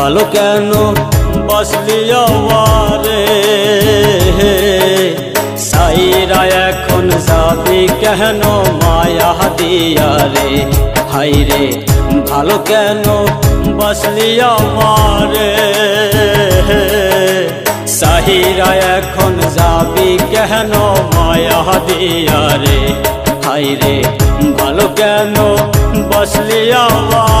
ভালো কেন? বসলি আওয়ারে। সাইরা, এখন যাবি কেন? মায়া দিয়া রে। হাই রে ভালো কেন? বসলি আমারে। সাহিরা এখন যাবি কেন? মায়া দিয়া রে। হাই রে ভালো কেন? বসলি আমার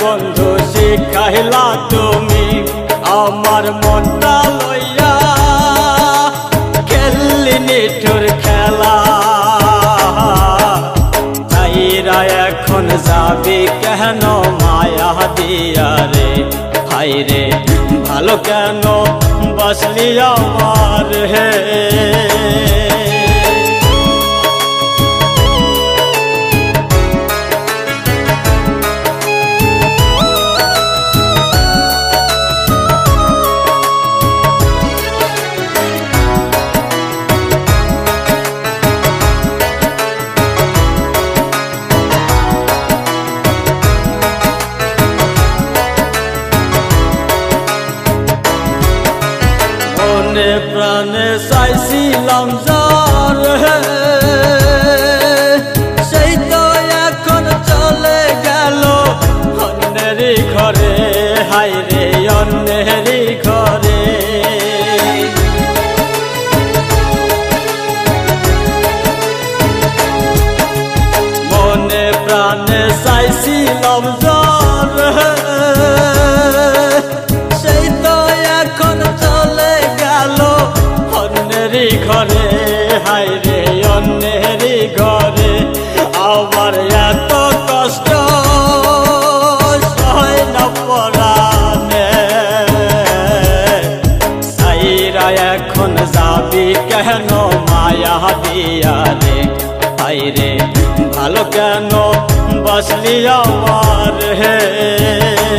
বন্ধু শিখাইলা তুমি আমার মনটা লইয়া। খেললি নিঠুর খেলা। তাইরা এখন যাবি কেন মায়া দিয়া রে? হাই রে ভালো কেন বসলি আমার? প্রাণে চাইছিলাম যার এখন যাবি কেন? মায়া দিয়া রে। হাই রে ভালো কেন? বসলি আমার হে।